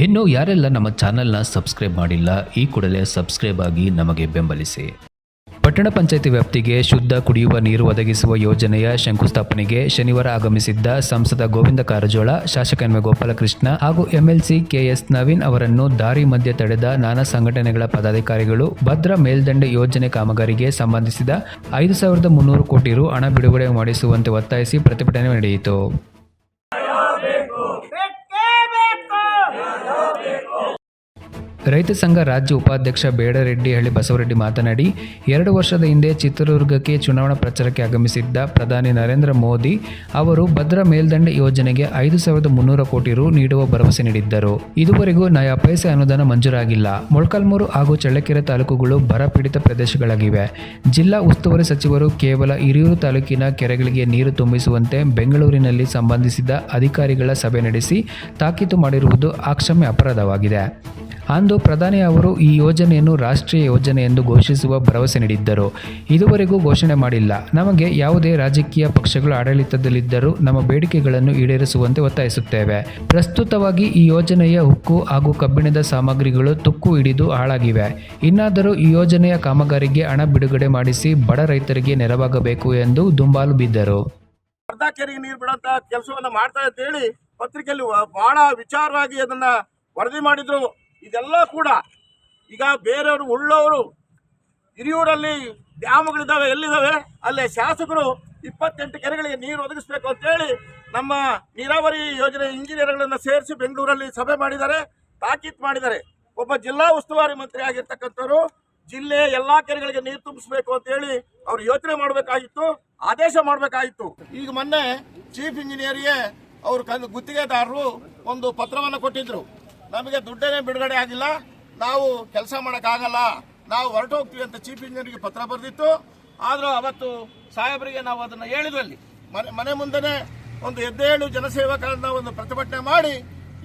ಇನ್ನು ಯಾರೆಲ್ಲ ನಮ್ಮ ಚಾನೆಲ್ನ ಸಬ್ಸ್ಕ್ರೈಬ್ ಮಾಡಿಲ್ಲ, ಈ ಕೂಡಲೇ ಸಬ್ಸ್ಕ್ರೈಬ್ ಆಗಿ ನಮಗೆ ಬೆಂಬಲಿಸಿ. ಪಟ್ಟಣ ಪಂಚಾಯತಿ ವ್ಯಾಪ್ತಿಗೆ ಶುದ್ಧ ಕುಡಿಯುವ ನೀರು ಒದಗಿಸುವ ಯೋಜನೆಯ ಶಂಕುಸ್ಥಾಪನೆಗೆ ಶನಿವಾರ ಆಗಮಿಸಿದ್ದ ಸಂಸದ ಗೋವಿಂದ ಕಾರಜೋಳ, ಶಾಸಕ ಎಂ ಗೋಪಾಲಕೃಷ್ಣ ಹಾಗೂ ಎಂಎಲ್ಸಿ ಕೆಎಸ್ ನವೀನ್ ಅವರನ್ನು ದಾರಿ ಮಧ್ಯೆ ತಡೆದ ನಾನಾ ಸಂಘಟನೆಗಳ ಪದಾಧಿಕಾರಿಗಳು ಭದ್ರಾ ಮೇಲ್ದಂಡೆ ಯೋಜನೆ ಕಾಮಗಾರಿಗೆ ಸಂಬಂಧಿಸಿದ ಐದು ಸಾವಿರದ ಮುನ್ನೂರು ಕೋಟಿ ರು ಹಣ ಬಿಡುಗಡೆ ಮಾಡಿಸುವಂತೆ ಒತ್ತಾಯಿಸಿ ಪ್ರತಿಭಟನೆ ನಡೆಯಿತು. ರೈತ ಸಂಘ ರಾಜ್ಯ ಉಪಾಧ್ಯಕ್ಷ ಬೇಡರೆಡ್ಡಿಹಳ್ಳಿ ಬಸವರೆಡ್ಡಿ ಮಾತನಾಡಿ, ಎರಡು ವರ್ಷದ ಹಿಂದೆ ಚಿತ್ರದುರ್ಗಕ್ಕೆ ಚುನಾವಣಾ ಪ್ರಚಾರಕ್ಕೆ ಆಗಮಿಸಿದ್ದ ಪ್ರಧಾನಿ ನರೇಂದ್ರ ಮೋದಿ ಅವರು ಭದ್ರಾ ಮೇಲ್ದಂಡೆ ಯೋಜನೆಗೆ ಐದು ಸಾವಿರದ ಮುನ್ನೂರು ಕೋಟಿ ರು ನೀಡುವ ಭರವಸೆ ನೀಡಿದ್ದರು. ಇದುವರೆಗೂ ನಯಾ ಪೈಸೆ ಅನುದಾನ ಮಂಜೂರಾಗಿಲ್ಲ. ಮೊಳಕಾಲ್ಮೂರು ಹಾಗೂ ಚಳ್ಳಕೆರೆ ತಾಲೂಕುಗಳು ಬರಪೀಡಿತ ಪ್ರದೇಶಗಳಾಗಿವೆ. ಜಿಲ್ಲಾ ಉಸ್ತುವಾರಿ ಸಚಿವರು ಕೇವಲ ಹಿರಿಯೂರು ತಾಲೂಕಿನ ಕೆರೆಗಳಿಗೆ ನೀರು ತುಂಬಿಸುವಂತೆ ಬೆಂಗಳೂರಿನಲ್ಲಿ ಸಂಬಂಧಿಸಿದ ಅಧಿಕಾರಿಗಳ ಸಭೆ ನಡೆಸಿ ತಾಕೀತು ಮಾಡಿರುವುದು ಆಕ್ಷಮ್ಯ ಅಪರಾಧವಾಗಿದೆ. ಅಂದು ಪ್ರಧಾನಿ ಅವರು ಈ ಯೋಜನೆಯನ್ನು ರಾಷ್ಟ್ರೀಯ ಯೋಜನೆ ಎಂದು ಘೋಷಿಸುವ ಭರವಸೆ ನೀಡಿದ್ದರು. ಇದುವರೆಗೂ ಘೋಷಣೆ ಮಾಡಿಲ್ಲ. ನಮಗೆ ಯಾವುದೇ ರಾಜಕೀಯ ಪಕ್ಷಗಳು ಆಡಳಿತದಲ್ಲಿದ್ದರೂ ನಮ್ಮ ಬೇಡಿಕೆಗಳನ್ನು ಈಡೇರಿಸುವಂತೆ ಒತ್ತಾಯಿಸುತ್ತೇವೆ. ಪ್ರಸ್ತುತವಾಗಿ ಈ ಯೋಜನೆಯ ಉಕ್ಕು ಹಾಗೂ ಕಬ್ಬಿಣದ ಸಾಮಗ್ರಿಗಳು ತುಕ್ಕು ಹಿಡಿದು ಹಾಳಾಗಿವೆ. ಇನ್ನಾದರೂ ಈ ಯೋಜನೆಯ ಕಾಮಗಾರಿಗೆ ಹಣ ಬಿಡುಗಡೆ ಮಾಡಿಸಿ ಬಡ ರೈತರಿಗೆ ನೆರವಾಗಬೇಕು ಎಂದು ದುಂಬಾಲು ಬಿದ್ದರು. ನೀರು ಬಿಡಂತ ಕೆಲಸವನ್ನ ಮಾಡ್ತಾ ಅಂತ ಹೇಳಿ ಪತ್ರಿಕೆಯಲ್ಲಿ ಬಹಳ ವಿಚಾರವಾಗಿ ಅದನ್ನ ವರದಿ ಮಾಡಿದ್ರು. ಇದೆಲ್ಲ ಕೂಡ ಈಗ ಬೇರೆಯವರು ಉಳ್ಳವರು, ಹಿರಿಯೂರಲ್ಲಿ ಡ್ಯಾಮ್ಗಳಿದ್ದಾವೆ, ಎಲ್ಲಿದ್ದಾವೆ? ಅಲ್ಲೇ ಶಾಸಕರು ಇಪ್ಪತ್ತೆಂಟು ಕೆರೆಗಳಿಗೆ ನೀರು ಒದಗಿಸ್ಬೇಕು ಅಂತೇಳಿ ನಮ್ಮ ನೀರಾವರಿ ಯೋಜನೆ ಇಂಜಿನಿಯರ್ಗಳನ್ನು ಸೇರಿಸಿ ಬೆಂಗಳೂರಲ್ಲಿ ಸಭೆ ಮಾಡಿದ್ದಾರೆ, ತಾಕೀತ್ ಮಾಡಿದ್ದಾರೆ. ಒಬ್ಬ ಜಿಲ್ಲಾ ಉಸ್ತುವಾರಿ ಮಂತ್ರಿ ಆಗಿರ್ತಕ್ಕಂಥವ್ರು, ಜಿಲ್ಲೆ ಎಲ್ಲಾ ಕೆರೆಗಳಿಗೆ ನೀರು ತುಂಬಿಸ್ಬೇಕು ಅಂತೇಳಿ ಅವ್ರು ಯೋಚನೆ ಮಾಡಬೇಕಾಗಿತ್ತು, ಆದೇಶ ಮಾಡಬೇಕಾಗಿತ್ತು. ಈಗ ಮೊನ್ನೆ ಚೀಫ್ ಇಂಜಿನಿಯರ್ಗೆ ಅವರು ಗುತ್ತಿಗೆದಾರರು ಒಂದು ಪತ್ರವನ್ನು ಕೊಟ್ಟಿದ್ರು. ನಮಗೆ ದುಡ್ಡೇನೆ ಬಿಡುಗಡೆ ಆಗಿಲ್ಲ. ನಾವು ಕೆಲಸ ಮಾಡೋಕ್ಕಾಗಲ್ಲ. ನಾವು ಹೊರಟು ಹೋಗ್ತೀವಿ ಅಂತ ಚೀಫ್ ಇಂಜಿನಿಯರ್ಗೆ ಪತ್ರ ಬರೆದಿತ್ತು. ಆದರೂ ಅವತ್ತು ಸಾಹೇಬರಿಗೆ ನಾವು ಅದನ್ನು ಹೇಳಿದ್ವಲ್ಲಿ ಮನೆ ಮನೆ ಮುಂದೆನೆ ಒಂದು ಎದ್ದೇಳು ಜನಸೇವಕರನ್ನ ಒಂದು ಪ್ರತಿಭಟನೆ ಮಾಡಿ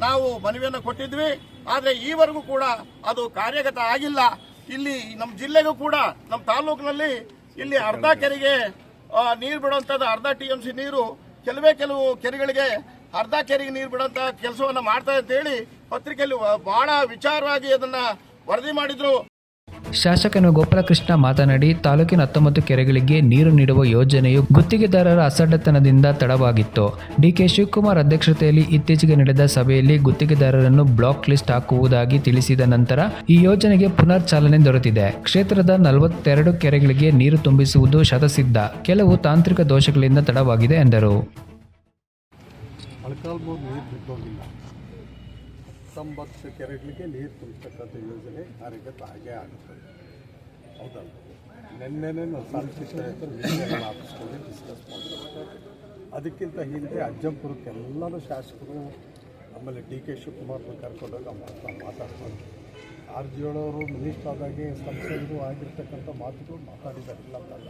ನಾವು ಮನವಿಯನ್ನು ಕೊಟ್ಟಿದ್ವಿ. ಆದರೆ ಈವರೆಗೂ ಕೂಡ ಅದು ಕಾರ್ಯಗತ ಆಗಿಲ್ಲ. ಇಲ್ಲಿ ನಮ್ಮ ಜಿಲ್ಲೆಗೂ ಕೂಡ ನಮ್ಮ ತಾಲೂಕಿನಲ್ಲಿ ಇಲ್ಲಿ ಅರ್ಧ ಕೆರೆಗೆ ನೀರು ಬಿಡುವಂಥದ್ದು ಅರ್ಧ ಟಿ ಎಂ ಸಿ ನೀರು, ಕೆಲವೇ ಕೆಲವು ಕೆರೆಗಳಿಗೆ ಅರ್ಧ ಕೆರೆಗೆ ನೀರು ಬಿಡುವಂತ ಕೆಲಸವನ್ನು ಮಾಡ್ತಾ ಅಂತ ಹೇಳಿ ಪತ್ರಿಕೆಯಲ್ಲಿ ಬಹಳ ವಿಚಾರವಾಗಿ ಅದನ್ನ ವರದಿ ಮಾಡಿದ್ರು. ಶಾಸಕನ ಗೋಪಾಲಕೃಷ್ಣ ಮಾತನಾಡಿ, ತಾಲೂಕಿನ ಹತ್ತೊಂಬತ್ತು ಕೆರೆಗಳಿಗೆ ನೀರು ನೀಡುವ ಯೋಜನೆಯು ಗುತ್ತಿಗೆದಾರರ ಅಸಡ್ಡತನದಿಂದ ತಡವಾಗಿತ್ತು. ಡಿಕೆ ಶಿವಕುಮಾರ್ ಅಧ್ಯಕ್ಷತೆಯಲ್ಲಿ ಇತ್ತೀಚೆಗೆ ನಡೆದ ಸಭೆಯಲ್ಲಿ ಗುತ್ತಿಗೆದಾರರನ್ನು ಬ್ಲಾಕ್ ಲಿಸ್ಟ್ ಹಾಕುವುದಾಗಿ ತಿಳಿಸಿದ ನಂತರ ಈ ಯೋಜನೆಗೆ ಪುನರ್ ಚಾಲನೆ ದೊರೆತಿದೆ. ಕ್ಷೇತ್ರದ ನಲವತ್ತೆರಡು ಕೆರೆಗಳಿಗೆ ನೀರು ತುಂಬಿಸುವುದು ಶತಸಿದ್ಧ. ಕೆಲವು ತಾಂತ್ರಿಕ ದೋಷಗಳಿಂದ ತಡವಾಗಿದೆ ಎಂದರು. ಮೊಳಕಾಲ್ಮೂರು ನೀರು ಬಿಟ್ಟೋಗಿಲ್ಲ ಹತ್ತೊಂಬತ್ತು ಕೆರೆಗಳಿಗೆ ನೀರು ತುಂಬಿಸ್ತಕ್ಕಂಥ ಯೋಜನೆ ಕಾರ್ಯಗತ ಆಗೇ ಆಗುತ್ತದೆ. ಹೌದಲ್ಲ? ನಿನ್ನೆನೇ ನಾವು ಡಿಸ್ಕಸ್ ಮಾಡಿದ್ವಿ. ಅದಕ್ಕಿಂತ ಹಿಂದೆ ಅಜ್ಜಂಪುರಕ್ಕೆಲ್ಲರೂ ಶಾಸಕರು ಆಮೇಲೆ ಡಿ ಕೆ ಶಿವಕುಮಾರ್ನ ಕರ್ಕೊಂಡಾಗ ಮಾತಾ ಮಾತಾಡ್ತಾರೆ ಆರ್ ಜಿ ಅವರು ಮಿನಿಸ್ಟರ್ ಆದಾಗೆ ಸಂಸದರು ಆಗಿರ್ತಕ್ಕಂಥ ಮಾತುಗಳು ಮಾತಾಡಿದ್ದಾರೆ ಇಲ್ಲ ಅಂತಲ್ಲ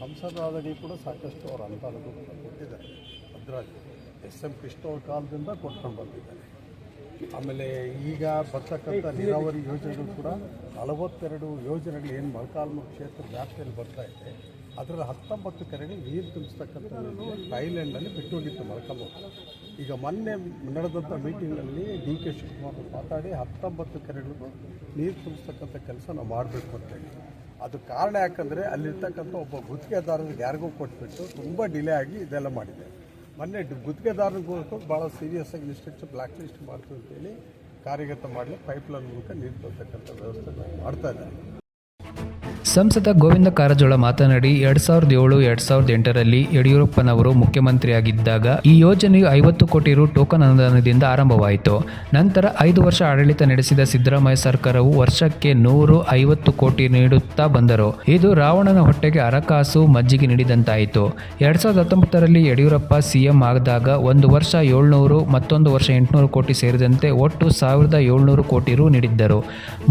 ಸಂಸದರಾದಾಗೆ ಕೂಡ ಸಾಕಷ್ಟು ಅವರ ಅನುದಾನಗಳು ಕೊಟ್ಟಿದ್ದಾರೆ ಭದ್ರಾಜ್. ಎಸ್ ಎಂ ಕೃಷ್ಣ ಅವ್ರ ಕಾಲದಿಂದ ಕೊಟ್ಕೊಂಡು ಬಂದಿದ್ದಾರೆ. ಆಮೇಲೆ ಈಗ ಬರ್ತಕ್ಕಂಥ ನೀರಾವರಿ ಯೋಜನೆಗಳು ಕೂಡ ನಲವತ್ತೆರಡು ಯೋಜನೆಗಳು ಏನು ಮೊಳಕಾಲ್ಮೂರು ಕ್ಷೇತ್ರ ವ್ಯಾಪ್ತಿಯಲ್ಲಿ ಬರ್ತಾ ಇದೆ. ಅದರಲ್ಲಿ ಹತ್ತೊಂಬತ್ತು ಕೆರೆಗಳು ನೀರು ತುಂಬಿಸ್ತಕ್ಕಂಥ ಥೈಲ್ಯಾಂಡಲ್ಲಿ ಬಿಟ್ಟೋಗಿತ್ತು ಮೊಳಕಾಲ್ಮೂರು. ಈಗ ಮೊನ್ನೆ ನಡೆದಂಥ ಮೀಟಿಂಗ್ನಲ್ಲಿ ಡಿ ಕೆ ಶಿವಕುಮಾರ್ ಮಾತಾಡಿ ಹತ್ತೊಂಬತ್ತು ಕೆರೆಗಳಿಗೂ ನೀರು ತುಂಬಿಸ್ತಕ್ಕಂಥ ಕೆಲಸ ನಾವು ಮಾಡಬೇಕು ಅಂತೇಳಿ ಅದು ಕಾರಣ ಯಾಕಂದರೆ ಅಲ್ಲಿರ್ತಕ್ಕಂಥ ಒಬ್ಬ ಗುತ್ತಿಗೆದಾರರಿಗೆ ಯಾರಿಗೂ ಕೊಟ್ಬಿಟ್ಟು ತುಂಬ ಡಿಲೇ ಆಗಿ ಇದೆಲ್ಲ ಮಾಡಿದೆ ಮೊನ್ನೆ ಗುತ್ತಿಗೆದಾರರಿಗೋಸ್ಕರ ಗುತ್ತಿಗೆದಾರರಿಗೂ ಭಾಳ ಸೀರಿಯಸ್ ಆಗಿ ಲಿಸ್ಟ್ ಬ್ಲ್ಯಾಕ್ ಲಿಸ್ಟ್ ಮಾಡ್ತೀವಿ ಅಂತೇಳಿ ಕಾರ್ಯಗತ ಮಾಡಲಿ ಪೈಪ್ಲೈನ್ ಮೂಲಕ ನೀರು ತರ್ತಕ್ಕಂಥ ವ್ಯವಸ್ಥೆ ಮಾಡ್ತಾ ಇದ್ದಾರೆ. ಸಂಸದ ಗೋವಿಂದ ಕಾರಜೋಳ ಮಾತನಾಡಿ ಎರಡ್ ಸಾವಿರದ ಏಳು, ಎರಡ್ ಸಾವಿರದ ಎಂಟರಲ್ಲಿ ಯಡಿಯೂರಪ್ಪನವರು ಮುಖ್ಯಮಂತ್ರಿಯಾಗಿದ್ದಾಗ ಈ ಯೋಜನೆಯು ಐವತ್ತು ಕೋಟಿ ರು ಟೋಕನ್ ಅನುದಾನದಿಂದ ಆರಂಭವಾಯಿತು. ನಂತರ ಐದು ವರ್ಷ ಆಡಳಿತ ನಡೆಸಿದ ಸಿದ್ದರಾಮಯ್ಯ ಸರ್ಕಾರವು ವರ್ಷಕ್ಕೆ ನೂರು, ಐವತ್ತು ಕೋಟಿ ನೀಡುತ್ತಾ ಬಂದರು. ಇದು ರಾವಣನ ಹೊಟ್ಟೆಗೆ ಅರಕಾಸು ಮಜ್ಜಿಗೆ ನೀಡಿದಂತಾಯಿತು. ಎರಡ್ ಸಾವಿರದ ಹತ್ತೊಂಬತ್ತರಲ್ಲಿ ಯಡಿಯೂರಪ್ಪ ಸಿಎಂ ಆದಾಗ ಒಂದು ವರ್ಷ ಏಳ್ನೂರು, ಮತ್ತೊಂದು ವರ್ಷ ಎಂಟುನೂರು ಕೋಟಿ ಸೇರಿದಂತೆ ಒಟ್ಟು ಸಾವಿರದ ಏಳ್ನೂರು ಕೋಟಿ ರು ನೀಡಿದ್ದರು.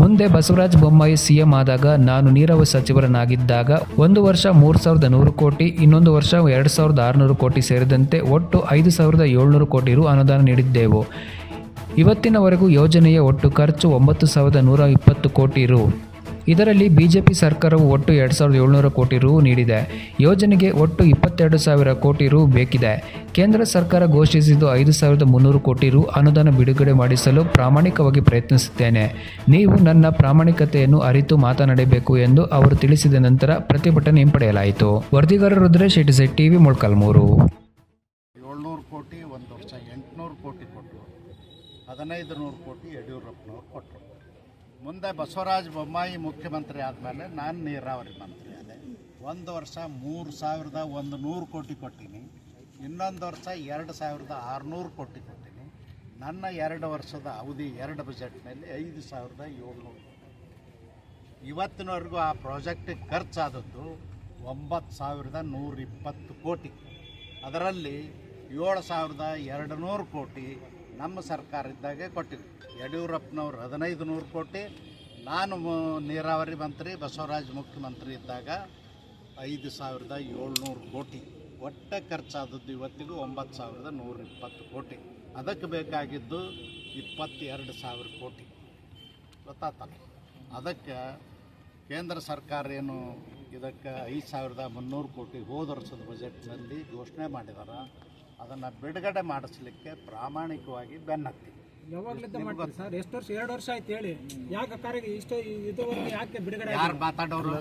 ಮುಂದೆ ಬಸವರಾಜ ಬೊಮ್ಮಾಯಿ ಸಿಎಂ ಆದಾಗ ನಾನು ನೀರಾವರಿ ಸಚಿವರನ್ನಾಗಿದ್ದಾಗ ಒಂದು ವರ್ಷ ಮೂರು ಸಾವಿರದ ನೂರು ಕೋಟಿ, ಇನ್ನೊಂದು ವರ್ಷ ಎರಡು ಸಾವಿರದ ಆರುನೂರು ಕೋಟಿ ಸೇರಿದಂತೆ ಒಟ್ಟು ಐದು ಸಾವಿರದ ಏಳ್ನೂರು ಕೋಟಿ ರು ಅನುದಾನ ನೀಡಿದ್ದೆವು. ಇವತ್ತಿನವರೆಗೂ ಯೋಜನೆಯ ಒಟ್ಟು ಖರ್ಚು ಒಂಬತ್ತು ಸಾವಿರದ ನೂರ ಇಪ್ಪತ್ತು ಕೋಟಿ ರು. ಇದರಲ್ಲಿ ಬಿಜೆಪಿ ಸರ್ಕಾರವು ಒಟ್ಟು ಎರಡು ಸಾವಿರದ ಏಳ್ನೂರು ಕೋಟಿ ರು ನೀಡಿದೆ. ಯೋಜನೆಗೆ ಒಟ್ಟು ಇಪ್ಪತ್ತೆರಡು ಸಾವಿರ ಕೋಟಿ ರು ಬೇಕಿದೆ. ಕೇಂದ್ರ ಸರ್ಕಾರ ಘೋಷಿಸಿದ್ದು ಐದು ಸಾವಿರದ ಮುನ್ನೂರು ಕೋಟಿ ರು ಅನುದಾನ ಬಿಡುಗಡೆ ಮಾಡಿಸಲು ಪ್ರಾಮಾಣಿಕವಾಗಿ ಪ್ರಯತ್ನಿಸುತ್ತೇನೆ. ನೀವು ನನ್ನ ಪ್ರಾಮಾಣಿಕತೆಯನ್ನು ಅರಿತು ಮಾತನಾಡಬೇಕು ಎಂದು ಅವರು ತಿಳಿಸಿದ ನಂತರ ಪ್ರತಿಭಟನೆ ಹಿಂಪಡೆಯಲಾಯಿತು. ವರದಿಗಾರ ರುದ್ರೇಶ್ ಎಟಿಸೆಟ್ ಟಿವಿ, ಮೊಳಕಾಲ್ಮೂರು. ಕೋಟಿ, ಒಂದು ವರ್ಷ ಎಂಟುನೂರು ಕೋಟಿ ಕೊಟ್ಟರು ಹದಿನೈದು ನೂರು ಕೋಟಿ ಕೊಟ್ಟರು ಮುಂದೆ ಬಸವರಾಜ ಬೊಮ್ಮಾಯಿ ಮುಖ್ಯಮಂತ್ರಿ ಆದಮೇಲೆ ನಾನು ನೀರಾವರಿ ಮಂತ್ರಿ ಆದೆ. ಒಂದು ವರ್ಷ ಮೂರು ಸಾವಿರದ ಒಂದು ನೂರು ಕೋಟಿ ಕೊಟ್ಟೀನಿ. ಇನ್ನೊಂದು ವರ್ಷ ಎರಡು ಸಾವಿರದ ಆರುನೂರು ಕೋಟಿ ಕೊಟ್ಟೀನಿ. ನನ್ನ ಎರಡು ವರ್ಷದ ಅವಧಿ ಎರಡು ಬಜೆಟ್ನಲ್ಲಿ ಐದು ಸಾವಿರದ ಏಳ್ನೂರು ಇವತ್ತಿನವರೆಗೂ ಆ ಪ್ರಾಜೆಕ್ಟಿಗೆ ಖರ್ಚಾದದ್ದು ಒಂಬತ್ತು ಸಾವಿರದ ನೂರಿಪ್ಪತ್ತು ಕೋಟಿ. ಅದರಲ್ಲಿ ಏಳು ಸಾವಿರದ ಎರಡು ನೂರು ಕೋಟಿ ನಮ್ಮ ಸರ್ಕಾರ ಇದ್ದಾಗೆ ಕೊಟ್ಟಿದ್ವಿ ಯಡಿಯೂರಪ್ಪನವ್ರು ಹದಿನೈದು ನೂರು ಕೋಟಿ, ನಾನು ನೀರಾವರಿ ಮಂತ್ರಿ, ಬಸವರಾಜ್ ಮುಖ್ಯಮಂತ್ರಿ ಇದ್ದಾಗ ಐದು ಸಾವಿರದ ಏಳ್ನೂರು ಕೋಟಿ. ಒಟ್ಟ ಖರ್ಚಾದದ್ದು ಇವತ್ತಿಗೂ ಒಂಬತ್ತು ಸಾವಿರದ ನೂರ ಇಪ್ಪತ್ತು ಕೋಟಿ. ಅದಕ್ಕೆ ಬೇಕಾಗಿದ್ದು ಇಪ್ಪತ್ತೆರಡು ಸಾವಿರ ಕೋಟಿ. ಗೊತ್ತಾತಲ್ಲ? ಅದಕ್ಕೆ ಕೇಂದ್ರ ಸರ್ಕಾರ ಏನು ಇದಕ್ಕೆ ಐದು ಸಾವಿರದ ಮುನ್ನೂರು ಕೋಟಿ ಹೋದ ವರ್ಷದ ಬಜೆಟ್ನಲ್ಲಿ ಘೋಷಣೆ ಮಾಡಿದಾರ. ಅದನ್ನು ಬಿಡುಗಡೆ ಮಾಡಿಸ್ಲಿಕ್ಕೆ ಪ್ರಾಮಾಣಿಕವಾಗಿ ಬೆನ್ನತ್ತಿ. ಯಾವಾಗ್ಲಿದ್ದ ಸರ್? ಎಷ್ಟು ವರ್ಷ ಎರಡು ವರ್ಷ ಆಯ್ತು ಹೇಳಿ. ಯಾಕೆ ಕಾರ್ಯ ಇಷ್ಟು ಇದುವರೆಗೆ ಯಾಕೆ ಬಿಡುಗಡೆ ಯಾರು ಮಾತಾಡೋರು?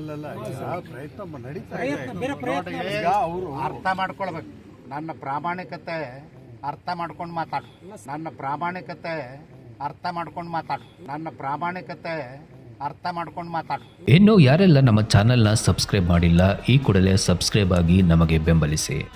ಪ್ರಯತ್ನ ನಡೀತಾ ಇದೆ. ಅವರು ಅರ್ಥ ಮಾಡ್ಕೊಳ್ಬೇಕು. ನನ್ನ ಪ್ರಾಮಾಣಿಕತೆ ಅರ್ಥ ಮಾಡ್ಕೊಂಡು ಮಾತಾಡು. ನನ್ನ ಪ್ರಾಮಾಣಿಕತೆ ಅರ್ಥ ಮಾಡ್ಕೊಂಡು ಮಾತಾಡು. ನನ್ನ ಪ್ರಾಮಾಣಿಕತೆ ಅರ್ಥ ಮಾಡ್ಕೊಂಡು ಮಾತಾಡು. ಇನ್ನು ಯಾರೆಲ್ಲ ನಮ್ಮ ಚಾನೆಲ್ನ ಸಬ್ಸ್ಕ್ರೈಬ್ ಮಾಡಿಲ್ಲ ಈ ಕೂಡಲೇ ಸಬ್ಸ್ಕ್ರೈಬ್ ಆಗಿ ನಮಗೆ ಬೆಂಬಲಿಸಿ.